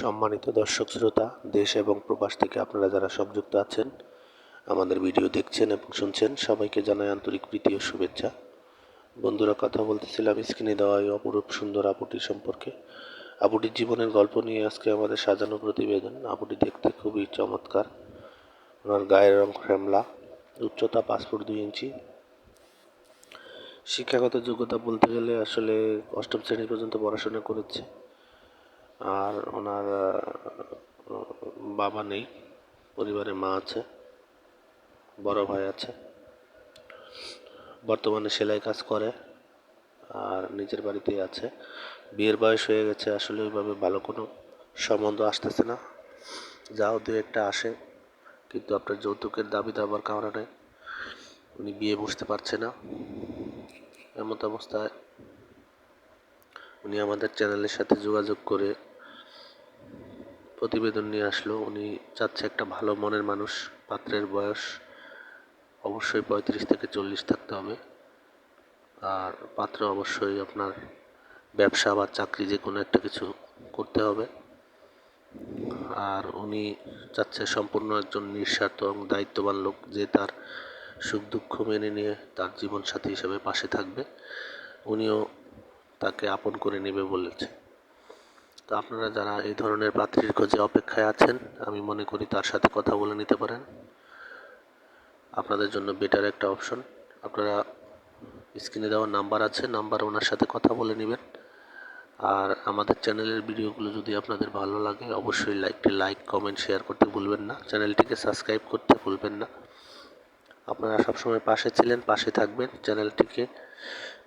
সম্মানিত দর্শক শ্রোতা, দেশ এবং প্রবাস থেকে আপনারা যারা সংযুক্ত আছেন, আমাদের ভিডিও দেখছেন এবং শুনছেন, সবাইকে জানাই আন্তরিক প্রীতি ও শুভেচ্ছা। বন্ধুরা, কথা বলতেছিলাম স্ক্রিনে দেওয়া এই অপরূপ সুন্দর আপুটি সম্পর্কে। আপুটির জীবনের গল্প নিয়ে আজকে আমাদের সাজানো প্রতিবেদন। আপুটি দেখতে খুবই চমৎকার। ওনার গায়ের রং শ্যামলা, উচ্চতা পাঁচ ফুট দুই ইঞ্চি। শিক্ষাগত যোগ্যতা বলতে গেলে আসলে অষ্টম শ্রেণি পর্যন্ত পড়াশোনা করেছে। আর ওনার বাবা নেই, পরিবারে মা আছে, বড় ভাই আছে। বর্তমানে সেলাই কাজ করে আর নিজের বাড়িতেই আছে। বিয়ের বয়স হয়ে গেছে, আসলে ওইভাবে ভালো কোনো সম্বন্ধ আসতেছে না। যাও, দু একটা আসে, কিন্তু আপনার যৌতুকের দাবি দাবার কারণে উনি বিয়ে বসতে পারছে না। এমত অবস্থায় উনি আমাদের চ্যানেলের সাথে যোগাযোগ করে প্রতিবেদন নিয়ে আসলো। উনি চাচ্ছে একটা ভালো মনের মানুষ, পাত্রের বয়স অবশ্যই পঁয়ত্রিশ থেকে চল্লিশ থাকতে হবে। আর পাত্র অবশ্যই আপনার ব্যবসা বা চাকরি যে কোনো একটা কিছু করতে হবে। আর উনি চাচ্ছে সম্পূর্ণ একজন নিঃস্বার্থ এবং দায়িত্ববান লোক যে তার সুখ দুঃখ মেনে নিয়ে তার জীবনসাথী হিসেবে পাশে থাকবে। উনিও তাকে আপন করে নেবে বলেছে। তো আপনারা যারা এই ধরনের পাত্রীর খোঁজে অপেক্ষায় আছেন, আমি মনে করি তার সাথে কথা বলে নিতে পারেন। আপনাদের জন্য বেটার একটা অপশন আপনারা স্ক্রিনে দেওয়ার নাম্বার আছে নাম্বার ওনার সাথে কথা বলে নেবেন। আর আমাদের চ্যানেলের ভিডিওগুলো যদি আপনাদের ভালো লাগে, অবশ্যই লাইকটি লাইক কমেন্ট শেয়ার করতে ভুলবেন না। চ্যানেলটিকে সাবস্ক্রাইব করতে ভুলবেন না। আপনারা সবসময় পাশে ছিলেন, পাশে থাকবেন। চ্যানেলটিকে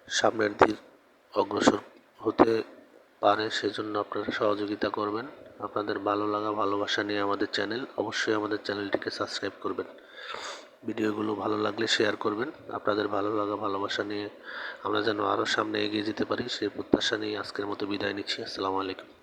সামনের দিক অগ্রসর হতে পারে, সেজন্য আপনারা সহযোগিতা করবেন। আপনাদের ভালো লাগা, ভালোবাসা নিয়ে আমাদের চ্যানেল, অবশ্যই আমাদের চ্যানেলটিকে সাবস্ক্রাইব করবেন। ভিডিওগুলো ভালো লাগলে শেয়ার করবেন। আপনাদের ভালো লাগা, ভালোবাসা নিয়ে আমরা যেন আরও সামনে এগিয়ে যেতে পারি, সেই প্রত্যাশা নিয়ে আজকের মতো বিদায় নিচ্ছি। আসসালামু আলাইকুম।